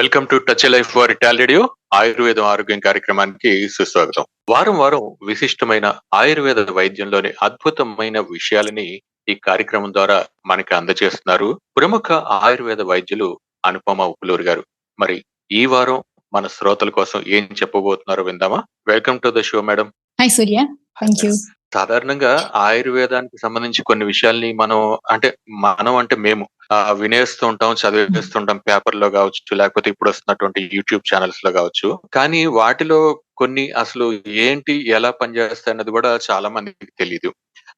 Welcome to touch life for radio ఆయుర్వేదం ఆరోగ్యం కార్యక్రమానికి సుస్వాగతం. వారం వారం విశిష్టమైన ఆయుర్వేద వైద్యంలోని అద్భుతమైన విషయాలని ఈ కార్యక్రమం ద్వారా మనకి అందజేస్తున్నారు. ప్రముఖ ఆయుర్వేద వైద్యులు అనుపమ ఉప్పులూరు గారు. మరి ఈ వారం మన శ్రోతల కోసం ఏం చెప్పబోతున్నారో విందామా? Welcome to the show madam. Hi Surya thank you సాధారణంగా ఆయుర్వేదానికి సంబంధించి కొన్ని విషయాల్ని మనం అంటే మనం అంటే మేము ఆ, వినేస్తూ ఉంటాం చదివేస్తుంటాం పేపర్లో కావచ్చు లేకపోతే ఇప్పుడు వస్తున్నటువంటి యూట్యూబ్ ఛానల్స్లో కావచ్చు. కానీ వాటిలో కొన్ని అసలు ఏంటి ఎలా పనిచేస్తాయి అన్నది కూడా చాలా మందికి తెలియదు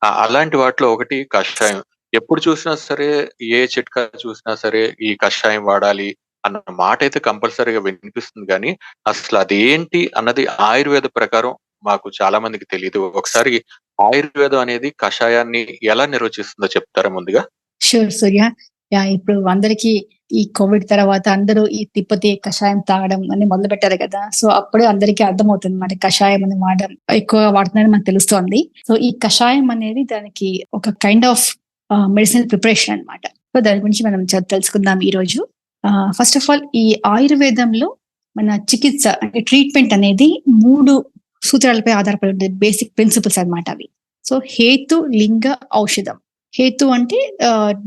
ఆ, అలాంటి వాటిలో ఒకటి కషాయం. ఎప్పుడు చూసినా సరే ఏ చిట్కా చూసినా సరే ఈ కషాయం వాడాలి అన్న మాట అయితే కంపల్సరీగా వినిపిస్తుంది. కానీ అసలు అది ఏంటి అన్నది ఆయుర్వేద ప్రకారం మాకు చాలా మందికి తెలియదు ఒకసారి ఆయుర్వేదం అనేది కషాయాన్ని ఎలా నిర్వచిస్తుందో చెప్తారా ముందుగా? షూర్ సూర్య యా ఇప్పుడు అందరికి ఈ కోవిడ్ తర్వాత అందరూ ఈ తిప్పతి కషాయం తాగడం అని మొదలు పెట్టారు కదా. సో అప్పుడే అందరికీ అర్థమవుతుంది మరి కషాయం అని వాడడం ఎక్కువ వాడుతున్నారని మనకు తెలుస్తోంది. సో ఈ కషాయం అనేది దానికి ఒక కైండ్ ఆఫ్ మెడిసిన్ ప్రిపరేషన్ అన్నమాట. సో దాని గురించి మనం తెలుసుకుందాం ఈ రోజు ఫస్ట్ ఆఫ్ ఆల్ ఈ ఆయుర్వేదంలో మన చికిత్స అంటే ట్రీట్మెంట్ అనేది మూడు సూత్రాలపై ఆధారపడి ఉంటుంది బేసిక్ ప్రిన్సిపల్స్ అన్నమాట అవి. సో హేతు లింగ ఔషధం. హేతు అంటే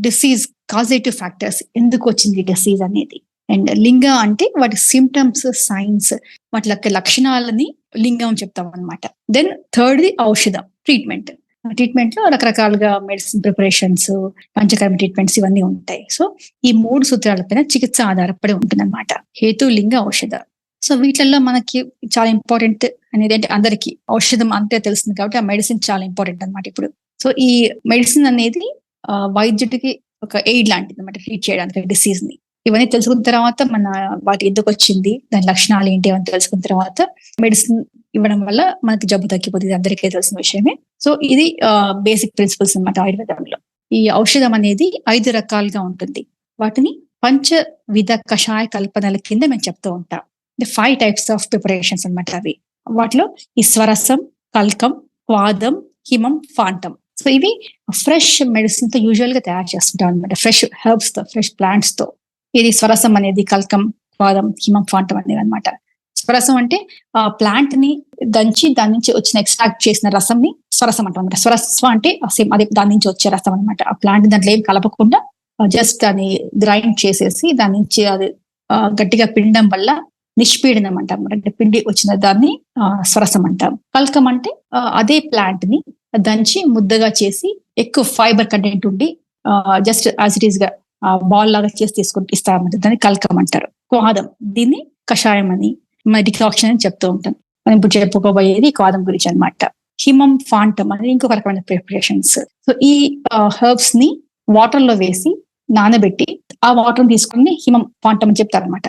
డిసీజ్ కాజేటివ్ ఫ్యాక్టర్స్ ఎందుకు వచ్చింది డిసీజ్ అనేది? అండ్ లింగ అంటే వాటి సిమ్టమ్స్ సైన్స్ వాటి యొక్క లక్షణాలని లింగం చెప్తాం అనమాట దెన్ థర్డ్ ది ఔషధం ట్రీట్మెంట్ ట్రీట్మెంట్లో రకరకాలుగా మెడిసిన్ ప్రిపరేషన్స్ పంచకర్మ ట్రీట్మెంట్స్ ఇవన్నీ ఉంటాయి. సో ఈ మూడు సూత్రాలపైన చికిత్స ఆధారపడి ఉంటుంది అనమాట హేతు లింగ ఔషధ. సో వీటిల్లో మనకి చాలా ఇంపార్టెంట్ అనేది అంటే అందరికి ఔషధం అంతే తెలుస్తుంది కాబట్టి ఆ మెడిసిన్ చాలా ఇంపార్టెంట్ అనమాట ఇప్పుడు. సో ఈ మెడిసిన్ అనేది వైద్యుడికి ఒక ఎయిడ్ లాంటిది అనమాట ట్రీట్ చేయడానికి డిసీజ్ని ఇవన్నీ తెలుసుకున్న తర్వాత మన వాటి ఎందుకు వచ్చింది దాని లక్షణాలు ఏంటి అని తెలుసుకున్న తర్వాత మెడిసిన్ ఇవ్వడం వల్ల మనకి జబ్బు తగ్గిపోతుంది. అందరికీ తెలిసిన విషయమే. సో ఇది బేసిక్ ప్రిన్సిపల్స్ అన్నమాట ఆయుర్వేదంలో. ఈ ఔషధం అనేది ఐదు రకాలుగా ఉంటుంది. వాటిని పంచ విధ కషాయ కల్పనల కింద మేము చెప్తూ ఉంటాం. ఫైవ్ టైప్స్ ఆఫ్ ప్రిపరేషన్స్ అన్నమాట అవి. వాటిలో ఈ స్వరసం కల్కం వాదం హిమం ఫాంటం. సో ఇవి ఫ్రెష్ మెడిసిన్తో యూజువల్గా తయారు చేస్తుంటాం అనమాట ఫ్రెష్ హెర్బ్స్తో ఫ్రెష్ ప్లాంట్స్తో. ఇది స్వరసం అనేది కల్కం వాదం హిమం ఫాంటం అనేది అనమాట స్వరసం అంటే ఆ ప్లాంట్ని దంచి దాని నుంచి వచ్చిన ఎక్స్ట్రాక్ట్ చేసిన రసం ని స్వరసం అంటాం అనమాట స్వరస్వ అంటే సేమ్ అదే దాని నుంచి వచ్చే రసం అనమాట ఆ ప్లాంట్ దాంట్లో ఏం కలపకుండా జస్ట్ దాన్ని గ్రైండ్ చేసేసి దాని నుంచి అది గట్టిగా పిండడం వల్ల నిష్పీడనం అంటాం అంటే పిండి వచ్చిన దాన్ని స్వరసం అంటాం కల్కం అంటే అదే ప్లాంట్ని దంచి ముద్దగా చేసి ఎక్కువ ఫైబర్ కంటెంట్ ఉండి జస్ట్ యాజ్ ఇట్ ఈస్గా బాల్ లాగా చేసి తీసుకుంటూ ఇస్తారన్నమాట. దాన్ని కల్కం అంటారు. క్వాదం దీన్ని కషాయం అని డికాక్షన్ అని చెప్తూ ఉంటాం. మనం ఇప్పుడు చెప్పుకోబోయేది క్వాదం గురించి అన్నమాట. హిమం ఫాంటం అనేది ఇంకొక రకమైన ప్రిపరేషన్స్. సో ఈ హెర్బ్స్ని వాటర్లో వేసి నానబెట్టి ఆ వాటర్ తీసుకుని హిమం ఫాంటం అని చెప్తారనమాట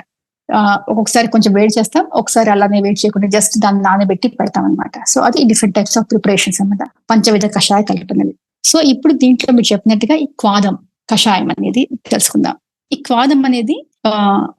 ఒక్కొక్కసారి కొంచెం వేడి చేస్తాం ఒకసారి అలానే వేడి చేయకుండా జస్ట్ దాన్ని నానబెట్టి పెడతాం అనమాట సో అది డిఫరెంట్ టైప్స్ ఆఫ్ ప్రిపరేషన్స్ అన్నమాట. పంచవిధ కషాయ కల్పనవి. సో ఇప్పుడు దీంట్లో మీరు చెప్పినట్టుగా ఈ క్వాదం కషాయం అనేది తెలుసుకుందాం. ఈ క్వాదం అనేది ఆ,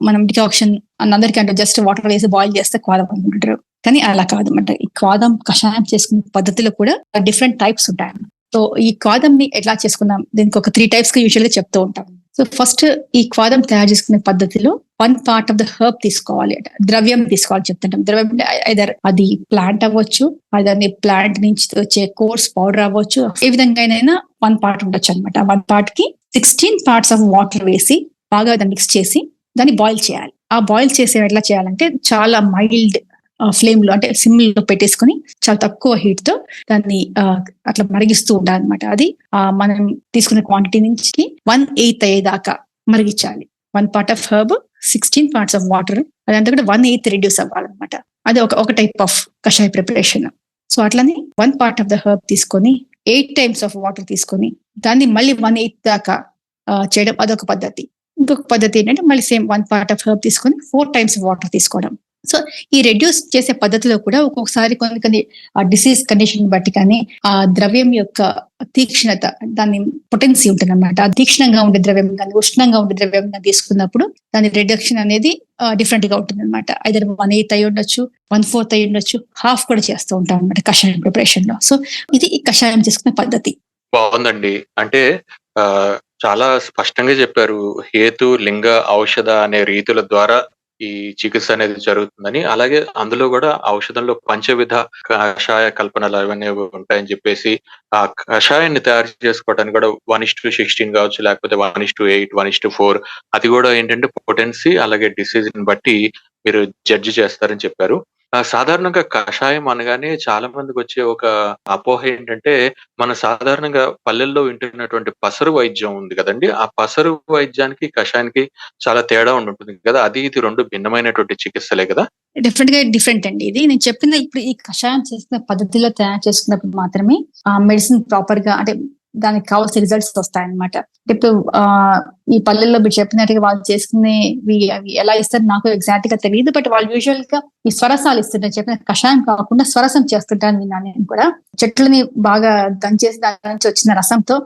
మనం డికాక్షన్ అందరికీ అంటే జస్ట్ వాటర్ వేసి బాయిల్ చేస్తే క్వాదం అనుకుంటారు. కానీ అలా కాదు అనమాట ఈ క్వాదం కషాయం చేసుకునే పద్ధతిలో కూడా డిఫరెంట్ టైప్స్ ఉంటాయి సో ఈ క్వాదం ని ఎట్లా చేసుకుందాం దీనికి ఒక త్రీ టైప్స్గా యూజువల్గా చెప్తూ ఉంటాం. సో ఫస్ట్ ఈ క్వాదం తయారు చేసుకునే పద్ధతిలో one part of the herb తీసుకోవాలి అంటే. ద్రవ్యం తీసుకోవాలి చెప్తుంటాం. ద్రవ్యం అంటే ఐదర్ అది ప్లాంట్ అవ్వచ్చు అదే ప్లాంట్ నుంచి వచ్చే కోర్స్ పౌడర్ అవ్వచ్చు. ఏ విధంగా అయినా వన్ పార్ట్ ఉండొచ్చు అనమాట వన్ పార్ట్కి సిక్స్టీన్ పార్ట్స్ ఆఫ్ వాటర్ వేసి బాగా దాన్ని మిక్స్ చేసి దాన్ని బాయిల్ చేయాలి. ఆ బాయిల్ చేసే ఎట్లా చేయాలంటే చాలా మైల్డ్ ఫ్లేమ్లో అంటే సిమ్లో పెట్టేసుకొని చాలా తక్కువ హీట్తో దాన్ని అట్లా మరిగిస్తూ ఉండాలి అనమాట అది మనం తీసుకునే క్వాంటిటీ నుంచి వన్ ఎయిత్ అయ్యేదాకా మరిగించాలి. One part of herb sixteen parts of water అదంతా కూడా వన్ ఎయిత్ రిడ్యూస్ అవ్వాలన్నమాట. అది ఒక ఒక టైప్ ఆఫ్ కషాయ ప్రిపరేషన్. సో అట్లనే one part of the herb తీసుకొని ఎయిట్ టైమ్స్ ఆఫ్ వాటర్ తీసుకొని దాన్ని మళ్ళీ వన్ ఎయిత్ దాకా చేయడం అదొక పద్ధతి. ఇంకొక పద్ధతి ఏంటంటే మళ్ళీ same one part of herb తీసుకొని ఫోర్ టైమ్స్ వాటర్ తీసుకోవడం. సో ఈ రెడ్యూస్ చేసే పద్ధతిలో కూడా ఒక్కొక్కసారి కొన్ని కొన్ని డిసీజ్ కండిషన్ బట్టి కానీ ఆ ద్రవ్యం యొక్క తీక్షణత దాని పొటెన్సీ ఉంటుంది అనమాట తీక్షణంగా ఉండే ద్రవ్యం కానీ ఉష్ణంగా ఉండే ద్రవ్యం కానీ తీసుకున్నప్పుడు దాని రిడక్షన్ అనేది డిఫరెంట్గా ఉంటుంది అనమాట ఐదర్ వన్ ఎయిత్ అయి ఉండొచ్చు వన్ ఫోర్త్ అయి ఉండొచ్చు హాఫ్ కూడా చేస్తూ ఉంటాం అనమాట కషాయం ప్రిపరేషన్లో. సో ఇది ఈ కషాయం చేసుకునే పద్ధతి. బాగుందండి. అంటే చాలా స్పష్టంగా చెప్పారు. హేతు లింగ ఔషధ అనే రీతుల ద్వారా ఈ చికిత్స అనేది జరుగుతుందని అలాగే అందులో కూడా ఔషధంలో పంచవిధ కషాయ కల్పనలు అవన్నీ ఉంటాయని చెప్పేసి ఆ కషాయాన్ని తయారు చేసుకోవడానికి కూడా వన్ ఇస్ టు సిక్స్టీన్ కావచ్చు లేకపోతే one is to eight one is to four అది కూడా ఏంటంటే పొటెన్సీ అలాగే డిసీజ్ని బట్టి మీరు జడ్జి చేస్తారని చెప్పారు. ఆ, సాధారణంగా కషాయం అనగానే చాలా మందికి వచ్చే ఒక అపోహ ఏంటంటే మన సాధారణంగా పల్లెల్లో వింటున్నటువంటి పసరు వైద్యం ఉంది కదండి. ఆ పసరు వైద్యానికి కషాయానికి చాలా తేడా ఉంటుంది కదా. అది ఇది రెండు భిన్నమైనటువంటి చికిత్సలే కదా? డిఫరెంట్గా డిఫరెంట్ అండి ఇది. నేను చెప్పిన ఇప్పుడు ఈ కషాయం చేసిన పద్ధతిలో తయారు చేసుకున్నప్పుడు మాత్రమే ఆ మెడిసిన్ ప్రాపర్గా అంటే దానికి కావాల్సిన రిజల్ట్స్ వస్తాయన్నమాట. ఇప్పుడు ఆ ఈ పల్లెల్లో మీరు చెప్పినట్టుగా వాళ్ళు చేసుకునేవి అవి ఎలా ఇస్తారు నాకు ఎగ్జాక్ట్గా తెలియదు బట్ వాళ్ళు యూజువల్గా ఈ స్వరసాలు ఇస్తుంటారు చెప్పిన కషాయం కాకుండా స్వరసం చేస్తుంటాను విన్నాను నేను కూడా. చెట్లని బాగా దంచేసి దాని నుంచి వచ్చిన రసంతో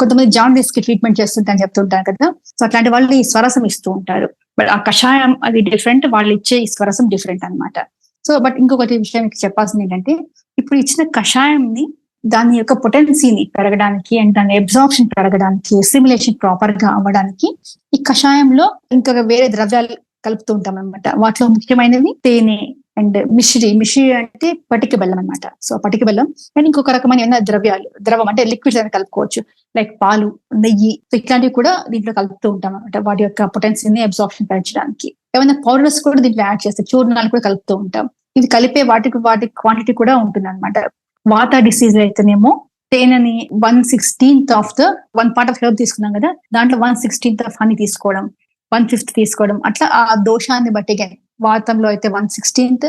కొంతమంది జాండీస్కి ట్రీట్మెంట్ చేస్తుంటారని చెప్తుంటారు కదా. సో అట్లాంటి వాళ్ళు ఈ స్వరసం ఇస్తూ ఉంటారు. బట్ ఆ కషాయం అది డిఫరెంట్ వాళ్ళు ఇచ్చే ఈ స్వరసం డిఫరెంట్ అన్నమాట. సో బట్ ఇంకొకటి విషయం మీకు చెప్పాల్సింది ఏంటంటే ఇప్పుడు ఇచ్చిన కషాయంని దాని యొక్క పొటెన్సీని పెరగడానికి అండ్ దాని అబ్జార్ప్షన్ పెరగడానికి సిమ్యులేషన్ ప్రాపర్గా అవ్వడానికి ఈ కషాయంలో ఇంకా వేరే ద్రవ్యాలు కలుపుతూ ఉంటాం అనమాట వాటిలో ముఖ్యమైనవి తేనె అండ్ మిశ్రి. మిశ్రి అంటే పటిక బెల్లం అన్నమాట. సో పటిక బెల్లం అండ్ ఇంకొక రకమైన ద్రవ్యాలు ద్రవం అంటే లిక్విడ్స్ అని కలుపుకోవచ్చు. లైక్ పాలు నెయ్యి ఇట్లాంటివి కూడా దీంట్లో కలుపుతూ ఉంటాం అనమాట వాటి యొక్క పొటెన్సీని అబ్జార్ప్షన్ పెంచడానికి. ఏమైనా పౌడర్స్ కూడా దీంట్లో యాడ్ చేస్తే చూర్ణాలు కూడా కలుపుతూ ఉంటాం. ఇది కలిపే వాటికి వాటి క్వాంటిటీ కూడా ఉంటుంది అనమాట వాత డిసీజ్ అయితేనేమో తేనెని one sixteenth of the one part of health తీసుకున్నాం కదా దాంట్లో వన్ సిక్స్టీన్త్ ఆఫ్ హనీ తీసుకోవడం వన్ ఫిఫ్త్ తీసుకోవడం అట్లా ఆ దోషాన్ని బట్టి కానీ వాతంలో అయితే వన్ సిక్స్టీన్త్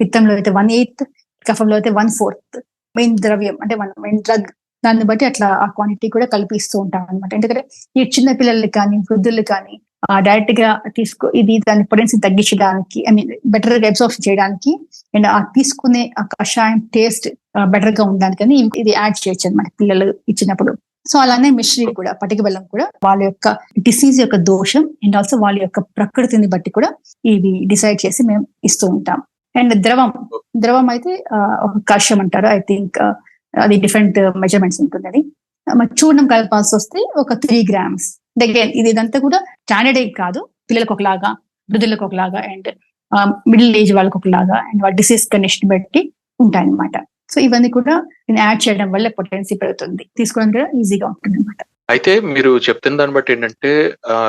పిత్తంలో అయితే వన్ ఎయిత్ కఫంలో అయితే వన్ ఫోర్త్ మెయిన్ ద్రవ్యం అంటే వన్ మెయిన్ డ్రగ్ దాన్ని బట్టి అట్లా ఆ క్వాంటిటీ కూడా కల్పిస్తూ ఉంటాం అనమాట ఎందుకంటే ఈ చిన్న పిల్లలకి కానీ వృద్ధులు కానీ డైరెక్ట్గా తీసుకో ఇది దాని పొటెన్సీ తగ్గించడానికి ఐ మీన్ బెటర్గా అబ్జర్వ్ చేయడానికి అండ్ ఆ తీసుకునే ఆ కషాయం టేస్ట్ బెటర్గా ఉండడానికి అని ఇది యాడ్ చేయొచ్చు అనమాట పిల్లలు ఇచ్చినప్పుడు. సో అలానే మిశ్రీ కూడా పటిక బలం కూడా వాళ్ళ యొక్క డిసీజ్ యొక్క దోషం అండ్ ఆల్సో వాళ్ళ యొక్క ప్రకృతిని బట్టి కూడా ఇవి డిసైడ్ చేసి మేము ఇస్తూ ఉంటాం. అండ్ ద్రవం ద్రవం అయితే ఒక కషం అంటారు ఐ థింక్ అది డిఫరెంట్ మెజర్మెంట్స్ ఉంటుంది అది మరి చూర్ణం కలపాల్సి వస్తే ఒక త్రీ గ్రామ్స్ అగైన్ ఇది ఇదంతా కూడా స్టాండర్డ్ ఏం కాదు. పిల్లలకు ఒకలాగా వృద్ధులకు ఒకలాగా అండ్ మిడిల్ ఏజ్ వాళ్ళకి ఒకలాగా అండ్ వాళ్ళ డిసీజ్ కండిషన్ బట్టి ఉంటాయన్నమాట. సో ఇవన్నీ కూడా నేను యాడ్ చేయడం వల్ల పొటెన్సీ పెరుగుతుంది. తీసుకోవడం కూడా ఈజీగా ఉంటుంది అనమాట అయితే మీరు చెప్తున్న దాన్ని బట్టి ఏంటంటే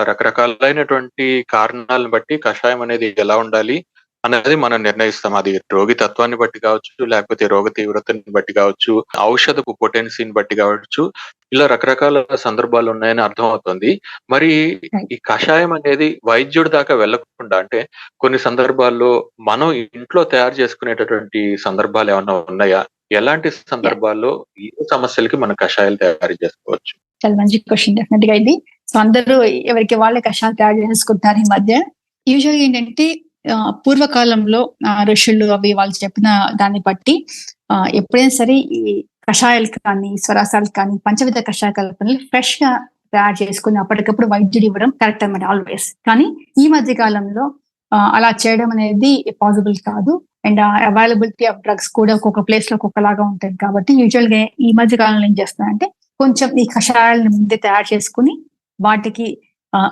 రకరకాలైనటువంటి కారణాలను బట్టి కషాయం అనేది ఎలా ఉండాలి? అనేది మనం నిర్ణయిస్తాం. అది రోగి తత్వాన్ని బట్టి కావచ్చు లేకపోతే రోగ తీవ్రతని బట్టి కావచ్చు ఔషధపు పొటెన్సీని బట్టి కావచ్చు ఇలా రకరకాల సందర్భాలు ఉన్నాయని అర్థమవుతుంది. మరి ఈ కషాయం అనేది వైద్యుడి దాకా వెళ్ళకుండా అంటే కొన్ని సందర్భాల్లో మనం ఇంట్లో తయారు చేసుకునేటటువంటి సందర్భాలు ఏమైనా ఉన్నాయా? ఎలాంటి సందర్భాల్లో ఏ సమస్యలకి మనం కషాయాలు తయారు చేసుకోవచ్చు? చాలా మంచి క్వశ్చన్ డెఫినెట్గా ఇది సో అందరూ ఎవరికి వాళ్ళే కషాయాలు తయారు చేసుకుంటున్నారు ఈ మధ్య యూజువల్గా ఏంటంటే పూర్వకాలంలో ఋషులు అవి వాళ్ళు చెప్పిన దాన్ని బట్టి ఆ, ఎప్పుడైనా సరే ఈ కషాయాలు కానీ స్వరాసాలు కానీ పంచవిధ కషాయ కల్పనలు ఫ్రెష్గా తయారు చేసుకుని అప్పటికప్పుడు వైద్యుడు ఇవ్వడం కరెక్ట్ అనమాట ఆల్వేస్ కానీ ఈ మధ్య కాలంలో ఆ, అలా చేయడం అనేది పాసిబుల్ కాదు. అండ్ అవైలబిలిటీ ఆఫ్ డ్రగ్స్ కూడా ఒక్కొక్క ప్లేస్లో ఒక్కొక్కలాగా ఉంటాయి కాబట్టి యూజువల్గా ఈ మధ్య కాలంలో ఏం చేస్తున్నారంటే కొంచెం ఈ కషాయాలను ముందే తయారు చేసుకుని వాటికి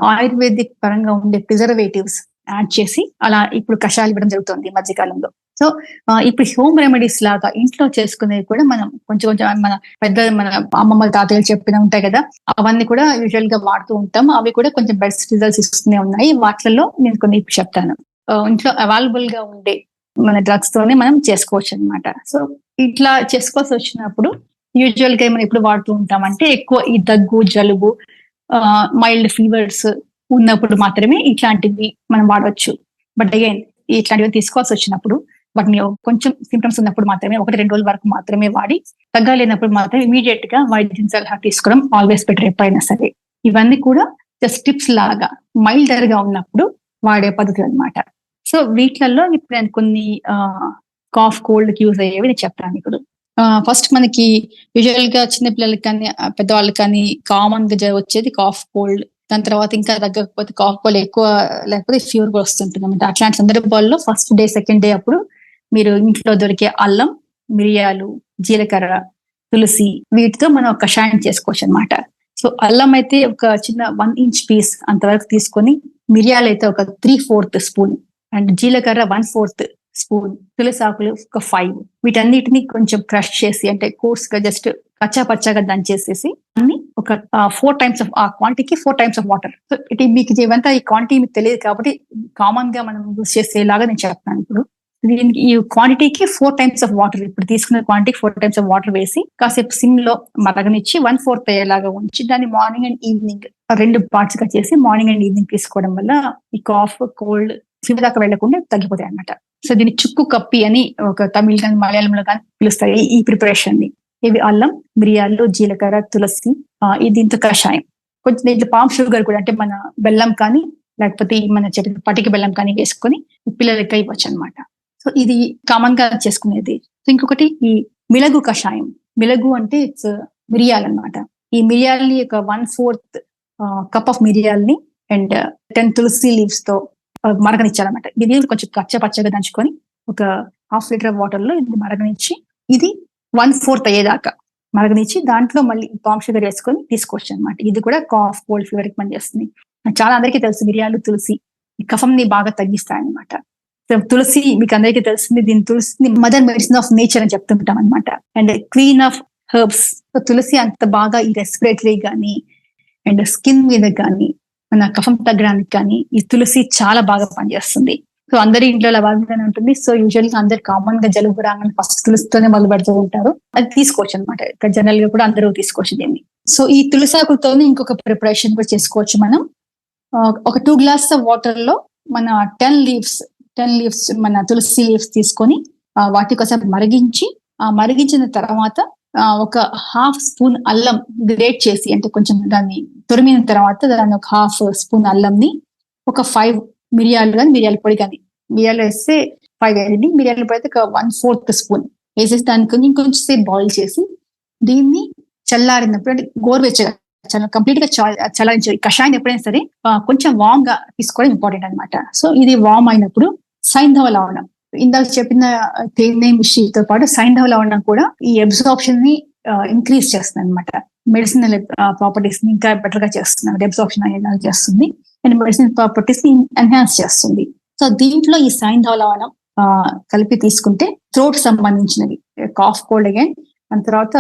ఆయుర్వేదిక్ పరంగా ఉండే ప్రిజర్వేటివ్స్ యాడ్ చేసి అలా ఇప్పుడు కషాయాలు ఇవ్వడం జరుగుతుంది ఈ మధ్య కాలంలో సో ఇప్పుడు హోమ్ రెమెడీస్ లాగా ఇంట్లో చేసుకునేవి కూడా మనం కొంచెం కొంచెం మన పెద్ద మన అమ్మమ్మ తాతయ్యలు చెప్పిన ఉంటాయి కదా అవన్నీ కూడా యూజువల్గా వాడుతూ ఉంటాం. అవి కూడా కొంచెం బెస్ట్ రిజల్ట్స్ ఇస్తూనే ఉన్నాయి. వాటిల్లో నేను కొన్ని ఇప్పుడు చెప్తాను. ఆ, ఇంట్లో అవైలబుల్గా ఉండే మన డ్రగ్స్ తోనే మనం చేసుకోవచ్చు అన్నమాట. సో ఇట్లా చేసుకోవాల్సి వచ్చినప్పుడు యూజువల్గా మనం ఎప్పుడు వాడుతూ ఉంటామంటే ఎక్కువ ఈ దగ్గు జలుబు మైల్డ్ ఫీవర్స్ ఉన్నప్పుడు మాత్రమే ఇట్లాంటివి మనం వాడవచ్చు. బట్ అగైన్ ఇట్లాంటివి తీసుకోవాల్సి వచ్చినప్పుడు వాటిని కొంచెం సిమ్టమ్స్ ఉన్నప్పుడు మాత్రమే ఒకటి రెండు రోజుల వరకు మాత్రమే వాడి తగ్గలేనప్పుడు మాత్రం ఇమీడియట్గా వైద్యం సలహా తీసుకోవడం ఆల్వేస్ బెటర్ ఎప్పుడైనా సరే. ఇవన్నీ కూడా జస్ట్ టిప్స్ లాగా మైల్డర్గా ఉన్నప్పుడు వాడే పద్ధతులు అన్నమాట. సో వీటిలలో ఇప్పుడు నేను కొన్ని కాఫ్ కోల్డ్కి యూజ్ అయ్యేవి నేను చెప్తాను ఇప్పుడు. ఫస్ట్ మనకి యూజువల్గా చిన్న పిల్లలకి కానీ పెద్దవాళ్ళకి కానీ కామన్గా జ- వచ్చేది కాఫ్ కోల్డ్ దాని తర్వాత ఇంకా తగ్గకపోతే కాఫ్ కోల్డ్ ఎక్కువ లేకపోతే ఫీవర్ కూడా వస్తుంటుంది అనమాట అట్లాంటి సందర్భాల్లో ఫస్ట్ డే సెకండ్ డే అప్పుడు మీరు ఇంట్లో దొరికే అల్లం మిరియాలు జీలకర్ర తులసి వీటితో మనం కషాయం చేసుకోవచ్చు అన్నమాట. సో అల్లం అయితే ఒక చిన్న వన్ ఇంచ్ పీస్ అంతవరకు తీసుకొని మిరియాలు అయితే ఒక త్రీ ఫోర్త్ స్పూన్ అండ్ జీలకర్ర వన్ ఫోర్త్ స్పూన్ తులసి ఆకులు ఒక ఫైవ్ వీటన్నిటిని కొంచెం క్రష్ చేసి అంటే కోర్స్గా జస్ట్ కచ్చా పచ్చాగా దంచేసేసి అన్ని ఒక ఫోర్ టైమ్స్ ఆఫ్ ఆ క్వాంటిటీకి four times of water so ఇది మీకు ఇవంతా ఈ క్వాంటిటీ మీకు తెలియదు కాబట్టి కామన్గా మనం యూస్ చేసేలాగా నేను చెప్తాను ఇప్పుడు. దీనికి ఈ క్వాంటిటీకి ఫోర్ టైమ్స్ ఆఫ్ వాటర్ ఇప్పుడు తీసుకున్న quantity four times of water వేసి కాసేపు సిమ్లో మరగనిచ్చి వన్ ఫోర్త్ అయ్యేలాగా ఉంచి దాన్ని మార్నింగ్ అండ్ ఈవినింగ్ రెండు పార్ట్స్గా చేసి మార్నింగ్ అండ్ ఈవినింగ్ తీసుకోవడం వల్ల ఈ కాఫ్ కోల్డ్ ఫీవర్ దాకా వెళ్ళకుండా తగ్గిపోతాయి అన్నమాట. సో దీన్ని చుక్కు కప్పి అని ఒక తమిళ కానీ మలయాళంలో కానీ పిలుస్తారు ఈ ప్రిపరేషన్ని. ఇవి అల్లం మిరియాలు జీలకర్ర తులసి ఇది దీంతో కషాయం. కొంచెం దీంట్లో పామ్ షుగర్ కూడా అంటే మన బెల్లం కానీ లేకపోతే మన చెప్పిన పటిక బెల్లం కానీ వేసుకొని పిల్లలకి ఇవ్వచ్చు అనమాట సో ఇది కామన్గా చేసుకునేది. సో ఇంకొకటి ఈ మిలగు కషాయం. మిలగు అంటే ఇట్స్ మిరియాలు అన్నమాట. ఈ మిరియాలని ఒక వన్ ఫోర్త్ కప్ ఆఫ్ మిరియాలని అండ్ టెన్ తులసి లీవ్స్తో ఆ, మరగనిచ్చారన్నమాట. కొంచెం కచ్చ పచ్చగా దంచుకొని ఒక హాఫ్ లీటర్ వాటర్లో ఇది మరగనిచ్చి ఇది వన్ ఫోర్త్ అయ్యేదాకా మరగనిచ్చి దాంట్లో మళ్ళీ పామ్ షుగర్ వేసుకొని తీసుకోవచ్చు అనమాట ఇది కూడా కాఫ్ కోల్డ్ ఫీవర్కి పనిచేస్తుంది. చాలా అందరికీ తెలుసు మిరియాలు తులసి ఈ కఫంని బాగా తగ్గిస్తాయి అనమాట తులసి మీకు అందరికీ తెలిసింది దీని తులసి మదర్ మెడిసిన్ ఆఫ్ నేచర్ అని చెప్తుంటాం అనమాట అండ్ క్వీన్ ఆఫ్ హెర్బ్స్ తులసి అంత బాగా ఈ రెస్పిరేటరీ కానీ అండ్ స్కిన్ మీద కానీ మన కఫం తగ్గడానికి కానీ ఈ తులసి చాలా బాగా పనిచేస్తుంది. సో అందరి ఇంట్లో లవాగానే ఉంటుంది. సో యూజువల్గా అందరు కామన్గా జలుబు రాగానే ఫస్ట్ తులసితోనే మొదలు పెడుతూ ఉంటారు. అది తీసుకోవచ్చు అనమాట ఇక్కడ జనరల్గా కూడా అందరూ తీసుకోవచ్చు దీన్ని. సో ఈ తులసాకులతో ఇంకొక ప్రిపరేషన్ కూడా చేసుకోవచ్చు మనం. ఆ, ఒక టూ గ్లాస్ వాటర్లో మన టెన్ లీవ్స్ టెన్ లీవ్స్ మన తులసి లీవ్స్ తీసుకొని వాటి కోసం మరిగించి ఆ మరిగించిన తర్వాత ఆ, ఒక హాఫ్ స్పూన్ అల్లం గ్రేట్ చేసి అంటే కొంచెం దాన్ని తురిమిన తర్వాత దాన్ని ఒక హాఫ్ స్పూన్ అల్లంని ఒక ఫైవ్ మిరియాలు కానీ మిరియాల పొడి కానీ. మిరియాలు వేస్తే ఫైవ్ వేయండి మిరియాల పొడి అయితే ఒక వన్ ఫోర్త్ స్పూన్ వేసేసి దానికి కొంచెం సేపు బాయిల్ చేసి దీన్ని చల్లారినప్పుడు అంటే గోరువెచ్చగా చాలా కంప్లీట్గా చల్- చల్లారించాలి కషాయం ఎప్పుడైనా సరే కొంచెం వామ్గా తీసుకోవడం ఇంపార్టెంట్ అన్నమాట. సో ఇది వామ్ అయినప్పుడు సైంధవ లవణం. ఇందాక చెప్పిన తేనె మిషితో పాటు సైంధవ లవణం కూడా ఈ అబ్జార్ప్షన్ని ఇంక్రీజ్ చేస్తుంది అనమాట మెడిసినల్ ప్రాపర్టీస్ని ఇంకా బెటర్గా చేస్తుంది అబ్సార్ప్షన్ అయ్యేలాగా చేస్తుంది. అండ్ మెడిసిన్ ప్రాపర్టీస్ని ఎన్హాన్స్ చేస్తుంది. సో దీంట్లో ఈ సాయంధవలవనం ఆ, కలిపి తీసుకుంటే థ్రోట్ సంబంధించినవి కాఫ్ కోల్డ్ అగైన్ దాని తర్వాత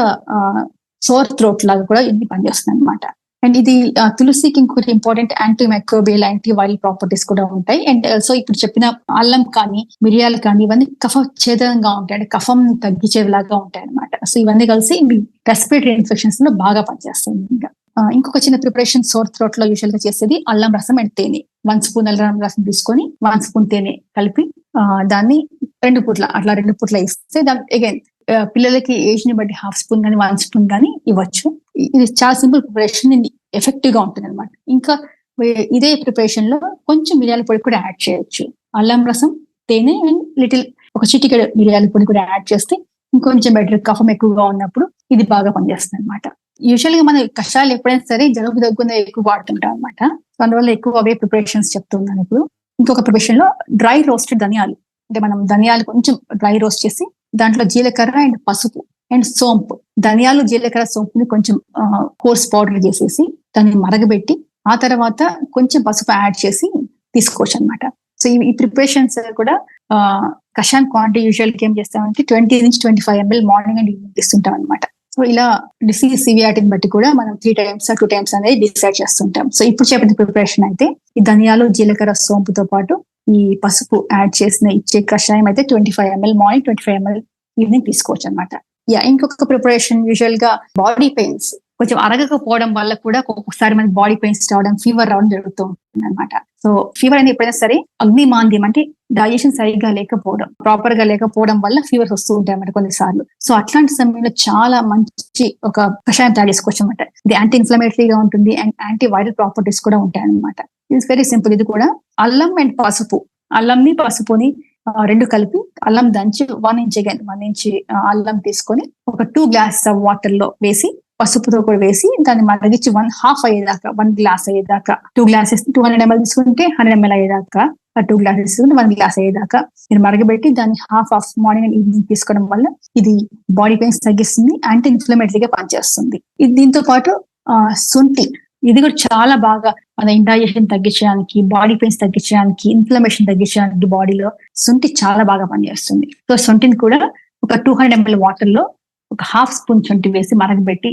సోర్ థ్రోట్ లాగా కూడా ఇన్ని పనిచేస్తుంది అనమాట అండ్ ఇది తులసికి ఇంకొక important anti microbial anti viral properties కూడా ఉంటాయి. అండ్ ఆల్సో uh, ఇప్పుడు చెప్పిన అల్లం కానీ మిరియాలు కానీ ఇవన్నీ కఫ ఛేదనంగా ఉంటాయి. అంటే కఫం తగ్గించేలాగా ఉంటాయి అనమాట సో ఇవన్నీ కలిసి రెస్పిరేటరీ ఇన్ఫెక్షన్స్లో బాగా పనిచేస్తాయి ఇంకా. ఇంకొక చిన్న ప్రిపరేషన్ సోర్ థ్రోట్లో యూజువల్గా చేసేది అల్లం రసం అండ్ తేనె. వన్ స్పూన్ అల్లం రసం తీసుకొని వన్ స్పూన్ తేనె కలిపి ఆ, దాన్ని రెండు పూట్ల అట్లా రెండు పూట్ల ఇస్తే దాని అగైన్ పిల్లలకి ఏజ్ని బట్టి హాఫ్ స్పూన్ కానీ వన్ స్పూన్ కానీ ఇవ్వచ్చు. ఇది చాలా సింపుల్ ప్రిపరేషన్ ఎఫెక్టివ్గా ఉంటుంది అనమాట ఇంకా ఇదే ప్రిపరేషన్లో కొంచెం మిరియాల పొడి కూడా యాడ్ చేయొచ్చు. అల్లం రసం తేనె అండ్ లిటిల్ ఒక చిటికెడ మిరియాల పొడి కూడా యాడ్ చేస్తే ఇంకొంచెం బెటర్ కఫం ఎక్కువగా ఉన్నప్పుడు ఇది బాగా పనిచేస్తుంది అనమాట యూజువల్గా మన కషాయాలు ఎప్పుడైనా సరే జలుబు దగ్గున ఎక్కువ వాడుతుంటాం అనమాట అందువల్ల ఎక్కువ అవే ప్రిపరేషన్స్ చెప్తున్నాను ఇప్పుడు. ఇంకొక ప్రిపరేషన్లో డ్రై రోస్టెడ్ ధనియాలు. అంటే మనం ధనియాలు కొంచెం డ్రై రోస్ట్ చేసి దాంట్లో జీలకర్ర అండ్ పసుపు అండ్ సోంపు. ధనియాలు జీలకర్ర సోంపుని కొంచెం కోర్స్ పౌడర్ చేసేసి దాన్ని మరగబెట్టి ఆ తర్వాత కొంచెం పసుపు యాడ్ చేసి తీసుకోవచ్చు అనమాట సో ఈ ప్రిపరేషన్స్ కూడా కషాన్ క్వాంటిటీ యూజువల్ ఏం చేస్తామంటే ట్వంటీ నుంచి twenty five ML morning and evening ఇస్తుంటాం అనమాట సో ఇలా డిసీజ్ సివియాటిని బట్టి కూడా మనం త్రీ టైమ్స్ టూ టైమ్స్ అనేది డిసైడ్ చేస్తుంటాం. సో ఇప్పుడు చెప్పిన ప్రిపరేషన్ అయితే ఈ ధనియాలు జీలకర్ర సోంపుతో పాటు ఈ పసుపు యాడ్ చేసిన ఇచ్చే కషాయం అయితే twenty five ML morning twenty five ML evening తీసుకోవచ్చు అనమాట యా ఇంకొక ప్రిపరేషన్ యూజువల్గా బాడీ పెయిన్స్ కొంచెం అరగకపోవడం వల్ల కూడా ఒక్కొక్కసారి మనకి బాడీ పెయిన్స్ రావడం ఫీవర్ రావడం జరుగుతూ ఉంటుంది అనమాట సో ఫీవర్ అనేది ఎప్పుడైనా సరే అగ్ని మాంద్యం అంటే డైజెషన్ సరిగ్గా లేకపోవడం ప్రాపర్గా లేకపోవడం వల్ల ఫీవర్స్ వస్తూ ఉంటాయి అన్నమాట కొన్నిసార్లు. సో అట్లాంటి సమయంలో చాలా మంచి ఒక కషాయం తయారు చేసుకోవచ్చు అనమాట ఇది యాంటీ ఇన్ఫ్లమేటరీగా ఉంటుంది అండ్ యాంటీ వైరల్ ప్రాపర్టీస్ కూడా ఉంటాయి అనమాట ఇట్స్ వెరీ సింపుల్ ఇది కూడా అల్లం అండ్ పసుపు. అల్లంని పసుపుని రెండు కలిపి అల్లం దంచి one inch again one inch అల్లం తీసుకొని ఒక టూ గ్లాస్ వాటర్లో వేసి పసుపుతో కూడా వేసి దాన్ని మరిగించి వన్ హాఫ్ అయ్యేదాకా వన్ గ్లాస్ అయ్యేదాకా two glasses two hundred ML తీసుకుంటే హండ్రెడ్ ఎంఎల్ అయ్యేదాకా టూ గ్లాసెస్ తీసుకుంటే వన్ గ్లాస్ అయ్యేదాకా మీరు మరగబెట్టి దాన్ని half of morning and evening తీసుకోవడం వల్ల ఇది బాడీ పెయిన్స్ తగ్గిస్తుంది యాంటీ ఇన్ఫ్లమేటరీగా పనిచేస్తుంది. ఇది దీంతో పాటు ఆ, శొంఠి. ఇది కూడా చాలా బాగా మన ఇండైజెషన్ తగ్గించడానికి బాడీ పెయిన్స్ తగ్గించడానికి ఇన్ఫ్లమేషన్ తగ్గించడానికి బాడీలో శొంఠి చాలా బాగా పనిచేస్తుంది. సో శొంఠిని కూడా ఒక టూ హండ్రెడ్ ఎంఎల్ వాటర్లో ఒక హాఫ్ స్పూన్ చుంటి వేసి మరగబెట్టి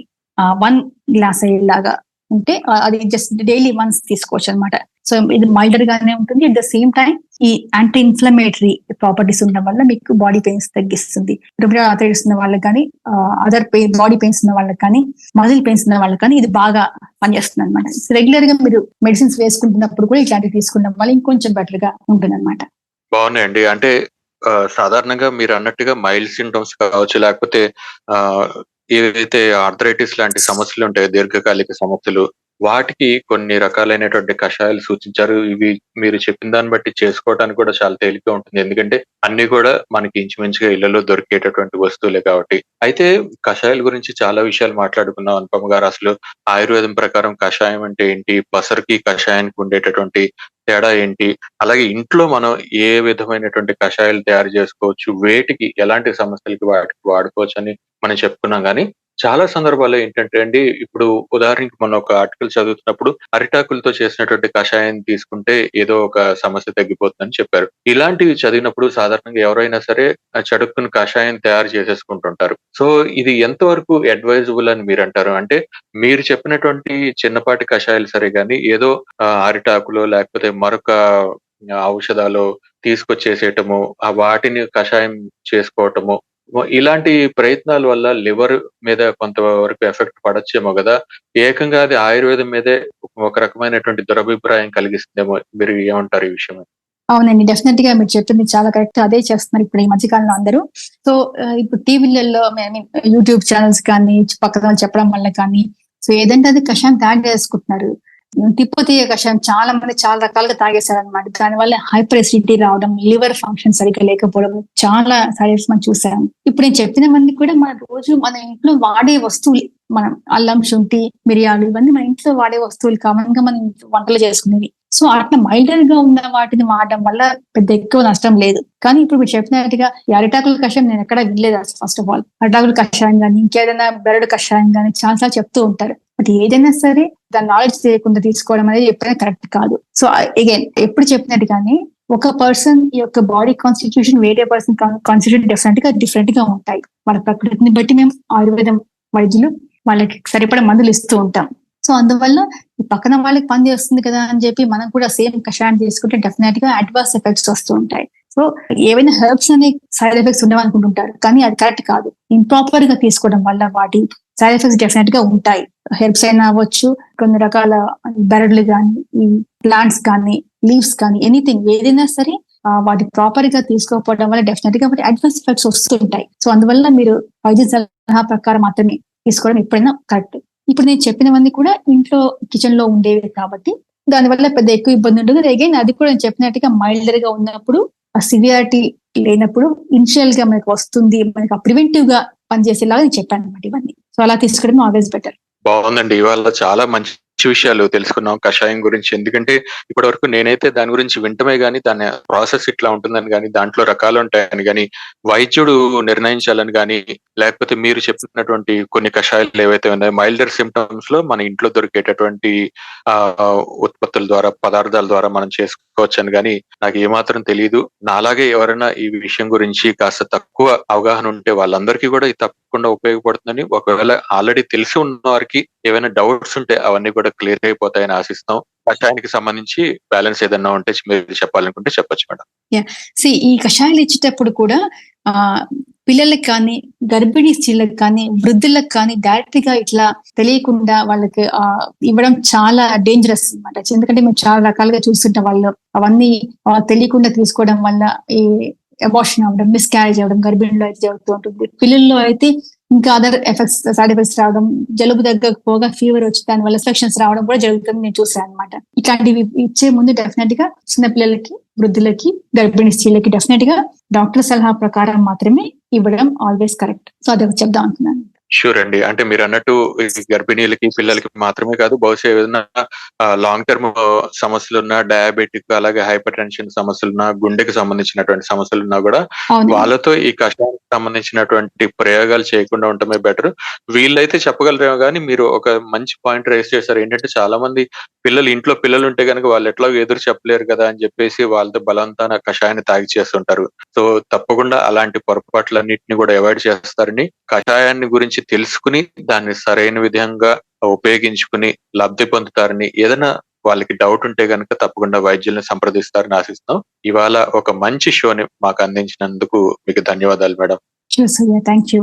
వన్ గ్లాస్ అయ్యేలాగా ఉంటే అది జస్ట్ డైలీ వన్స్ తీసుకోవచ్చు అనమాట సో ఇది మైల్డర్ గానే ఉంటుంది. అట్ ద సేమ్ టైం ఈ యాంటీ ఇన్ఫ్లమేటరీ ప్రాపర్టీస్ ఉండడం వల్ల మీకు బాడీ పెయిన్స్ తగ్గిస్తుంది. రుబ్రా ఆథరైటిస్ ఉన్న వాళ్ళకి కానీ అదర్ పెయిన్ బాడీ పెయిన్స్ ఉన్న వాళ్ళకి కానీ మజిల్ పెయిన్స్ ఉన్న వాళ్ళకి కానీ ఇది బాగా పనిచేస్తుంది అనమాట రెగ్యులర్గా మీరు మెడిసిన్స్ వేసుకుంటున్నప్పుడు కూడా ఇట్లాంటివి తీసుకున్న వల్ల ఇంకొంచెం బెటర్గా ఉంటుంది అనమాట బాగున్నాయండి. అంటే సాధారణంగా మీరు అన్నట్టుగా మైల్డ్ సింటమ్స్ కావచ్చు లేకపోతే ఆ ఏవైతే ఆర్థరైటిస్ లాంటి సమస్యలు ఉంటాయో దీర్ఘకాలిక సమస్యలు వాటికి కొన్ని రకాలైనటువంటి కషాయాలు సూచించారు. ఇవి మీరు చెప్పిన దాన్ని బట్టి చేసుకోవడానికి కూడా చాలా తేలిక ఉంటుంది. ఎందుకంటే అన్ని కూడా మనకి ఇంచుమించుగా ఇళ్ళలో దొరికేటటువంటి వస్తువులే కాబట్టి. అయితే కషాయాల గురించి చాలా విషయాలు మాట్లాడుకున్నాం అనుపమ గారు. అసలు ఆయుర్వేదం ప్రకారం కషాయం అంటే ఏంటి? పసరుకి కషాయానికి ఉండేటటువంటి తేడా ఏంటి? అలాగే ఇంట్లో మనం ఏ విధమైనటువంటి కషాయాలు తయారు చేసుకోవచ్చు? వేటికి ఎలాంటి సమస్యలకి వాటికి వాడుకోవచ్చు అని మనం చెప్పుకున్నాం. కానీ చాలా సందర్భాల్లో ఏంటంటే అండి ఇప్పుడు ఉదాహరణకి మనం ఒక ఆర్టికల్ చదువుతున్నప్పుడు అరిటాకులతో చేసినటువంటి కషాయం తీసుకుంటే ఏదో ఒక సమస్య తగ్గిపోతుందని చెప్పారు. ఇలాంటివి చదివినప్పుడు సాధారణంగా ఎవరైనా సరే చడుక్కుని కషాయం తయారు చేసేసుకుంటుంటారు. సో ఇది ఎంతవరకు అడ్వైజబుల్ అని మీరు అంటారు అంటే మీరు చెప్పినటువంటి చిన్నపాటి కషాయాలు సరే కానీ ఏదో అరిటాకులో లేకపోతే మరొక ఔషధాలు తీసుకొచ్చేసేయటము ఆ వాటిని కషాయం చేసుకోవటము ఇలాంటి ప్రయత్నాల వల్ల లివర్ మీద కొంతవరకు ఎఫెక్ట్ పడచ్చేమో కదా. ఏకంగా అది ఆయుర్వేదం మీదే ఒక రకమైనటువంటి దురభిప్రాయం కలిగిస్తుందేమో మీరు ఏమంటారు ఈ విషయం? అవునండి డెఫినెట్గా మీరు చెప్పింది చాలా కరెక్ట్ అదే చేస్తున్నారు ఇప్పుడు ఈ మధ్యకాలంలో అందరూ. సో ఇప్పుడు టీవీలలో యూట్యూబ్ ఛానల్స్ కానీ పక్కన వాళ్ళు చెప్పడం వల్ల కానీ సో ఏదంటే అది కషాయం తయారు చేసుకుంటున్నారు తిప్పతీయ కషాయం చాలా మంది చాలా రకాలుగా తాగేశారు అనమాట దానివల్ల హైపర్ ఎసిడిటీ రావడం లివర్ ఫంక్షన్ సరిగ్గా లేకపోవడం చాలా సైడ్ ఎఫెక్ట్స్ మనం చూసాం ఇప్పుడు నేను చెప్పిన మంది కూడా మన రోజు మన ఇంట్లో వాడే వస్తువులు మనం అల్లం శుంఠి మిరియాలు ఇవన్నీ మన ఇంట్లో వాడే వస్తువులు కామన్గా మనం వంటలు చేసుకునేవి. సో అట్లా మైల్డర్గా ఉన్న వాటిని వాడడం వల్ల పెద్ద ఎక్కువ నష్టం లేదు. కానీ ఇప్పుడు మీరు చెప్పినట్టుగా ఈ అరిటాకుల కషాయం నేను ఎక్కడ వినలేదు ఫస్ట్ ఆఫ్ ఆల్ అరిటాకుల కషాయం కానీ ఇంకేదైనా బెరడు కషాయం కానీ చాలా చెప్తూ ఉంటారు. బట్ ఏదైనా సరే దాని నాలెడ్జ్ చేయకుండా తీసుకోవడం అనేది ఎప్పుడైనా కరెక్ట్ కాదు. సో అగైన్ ఎప్పుడు చెప్పినట్టు కానీ ఒక పర్సన్ యొక్క బాడీ కాన్స్టిట్యూషన్ వేరే పర్సన్ కాన్స్టిట్యూషన్ డిఫరెంట్గా డిఫరెంట్గా ఉంటాయి. వాళ్ళ ప్రకృతిని బట్టి మేము ఆయుర్వేదం వైద్యులు వాళ్ళకి సరిపడా మందులు ఇస్తూ ఉంటాం. సో అందువల్ల ఈ పక్కన వాళ్ళకి పని చేస్తుంది కదా అని చెప్పి మనం కూడా సేమ్ కషాయం తీసుకుంటే డెఫినెట్గా అడ్వాన్స్ ఎఫెక్ట్స్ వస్తూ ఉంటాయి. సో ఏవైనా హెర్బ్స్ అనే సైడ్ ఎఫెక్ట్స్ ఉండవనుకుంటుంటారు. కానీ అది కరెక్ట్ కాదు. ఇంప్రాపర్గా తీసుకోవడం వల్ల వాటి సైడ్ ఎఫెక్ట్స్ డెఫినెట్గా ఉంటాయి. హెర్బ్స్ అయినా అవ్వచ్చు. కొన్ని రకాల బెరడ్లు కానీ ప్లాంట్స్ కానీ లీవ్స్ కానీ ఎనీథింగ్ ఏదైనా సరే వాటి ప్రాపర్గా తీసుకోకపోవడం వల్ల డెఫినెట్గా వాటి అడ్వాన్స్ ఎఫెక్ట్స్ వస్తుంటాయి. సో అందువల్ల మీరు వైద్య సలహా ప్రకారం మాత్రమే తీసుకోవడం ఎప్పుడైనా కరెక్ట్ ఇప్పుడు నేను చెప్పినవన్నీ కూడా ఇంట్లో కిచెన్లో ఉండేవి కాబట్టి దానివల్ల పెద్ద ఎక్కువ ఇబ్బంది ఉండదు. అగైన్ అది కూడా నేను చెప్పినట్టుగా మైల్డర్గా ఉన్నప్పుడు ఆ సివియారిటీ లేనప్పుడు ఇనిషియల్గా మనకు వస్తుంది మనకి ప్రివెంటివ్గా పనిచేసేలాగా నేను చెప్పాను అనమాట ఇవన్నీ. సో అలా తీసుకోవడం ఆల్వేస్ బెటర్ బాగుందండి. ఇవాళ చాలా మంచి విషయాలు తెలుసుకున్నాం కషాయం గురించి. ఎందుకంటే ఇప్పటి వరకు నేనైతే దాని గురించి వింటమే గానీ దాని ప్రాసెస్ ఇట్లా ఉంటుందని కానీ దాంట్లో రకాలు ఉంటాయని కానీ వైద్యుడు నిర్ణయించాలని కానీ లేకపోతే మీరు చెప్పినటువంటి కొన్ని కషాయాలు ఏవైతే ఉన్నాయో మైల్డర్ సిమ్టమ్స్లో మన ఇంట్లో దొరికేటటువంటి ఆ ఉత్పత్తుల ద్వారా పదార్థాల ద్వారా మనం చేసుకోవచ్చని కానీ నాకు ఏమాత్రం తెలియదు నాలాగే ఎవరైనా ఈ విషయం గురించి కాస్త తక్కువ అవగాహన ఉంటే వాళ్ళందరికీ కూడా ఇది తప్పకుండా ఉపయోగపడుతుందని ఒకవేళ ఆల్రెడీ తెలిసి ఉన్న వారికి ఏమైనా డౌట్స్ ఉంటే అవన్నీ కూడా క్లియర్ అయిపోతాయని ఆశిస్తాం కషాయానికి సంబంధించి బ్యాలెన్స్ ఏదన్నా ఉంటే మీరు చెప్పాలనుకుంటే చెప్పొచ్చు మేడం. సి ఈ కషాయాలు ఇచ్చేటప్పుడు కూడా ఆ పిల్లలకు కానీ గర్భిణీ స్త్రీలకు కానీ వృద్ధులకు కానీ డైరెక్ట్గా ఇట్లా తెలియకుండా వాళ్ళకి ఆ ఇవ్వడం చాలా డేంజరస్ అన్నమాట. ఎందుకంటే మేము చాలా రకాలుగా చూస్తుంటాం వాళ్ళు. అవన్నీ తెలియకుండా తీసుకోవడం వల్ల ఈ అబార్షన్ అవ్వడం మిస్క్యారేజ్ అవ్వడం గర్భిణిలో అయితే జరుగుతూ ఉంటుంది. పిల్లల్లో అయితే ఇంకా అదర్ ఎఫెక్ట్స్ సైడ్ ఎఫెక్ట్స్ రావడం జలుబు దగ్గకపోగా ఫీవర్ వచ్చి దాని వల్ల సెక్షన్స్ రావడం కూడా జరుగుతుంది నేను చూసాను అనమాట ఇట్లాంటివి ఇచ్చే ముందు డెఫినెట్గా చిన్న పిల్లలకి వృద్ధులకి గర్భిణీ స్త్రీలకి డెఫినెట్గా డాక్టర్ సలహా ప్రకారం మాత్రమే ఇవ్వడం ఆల్వేస్ కరెక్ట్ సో అదొక చెప్దాం అనుకున్నాను. షూర్ అండి. అంటే మీరన్నట్టు ఈ గర్భిణీలకి, పిల్లలకి మాత్రమే కాదు బహుశా ఏదైనా లాంగ్ టర్మ్ సమస్యలున్నా, డయాబెటిక్ అలాగే హైపర్ టెన్షన్ సమస్యలున్నా, గుండెకి సంబంధించినటువంటి సమస్యలున్నా అవునండి. వాళ్ళతో ఈ కషాయానికి సంబంధించినటువంటి ప్రయోగాలు చేయకుండా ఉండటమే బెటర్. వీళ్ళైతే చెప్పగలరేమో గానీ మీరు ఒక మంచి పాయింట్ రైజ్ చేశారు. ఏంటంటే చాలా మంది పిల్లలు ఇంట్లో పిల్లలు ఉంటే గనక వాళ్ళు ఎట్లాగో ఎదురు చెప్పలేరు కదా! అని చెప్పేసి వాళ్ళతో బలవంతాన కషాయాన్ని తాగి చేస్తుంటారు సో తప్పకుండా అలాంటి పొరపాట్లన్నింటినీ కూడా అవాయిడ్ చేస్తారని, కషాయాన్ని గురించి తెలుసుకుని దాన్ని సరైన విధంగా ఉపయోగించుకుని లబ్ధి పొందుతారని, ఏదైనా వాళ్ళకి డౌట్ ఉంటే గనక తప్పకుండా వైద్యుల్ని సంప్రదిస్తారని ఆశిస్తాం ఇవాళ ఒక మంచి షోని మాకు అందించినందుకు మీకు ధన్యవాదాలు మేడం. Thank you.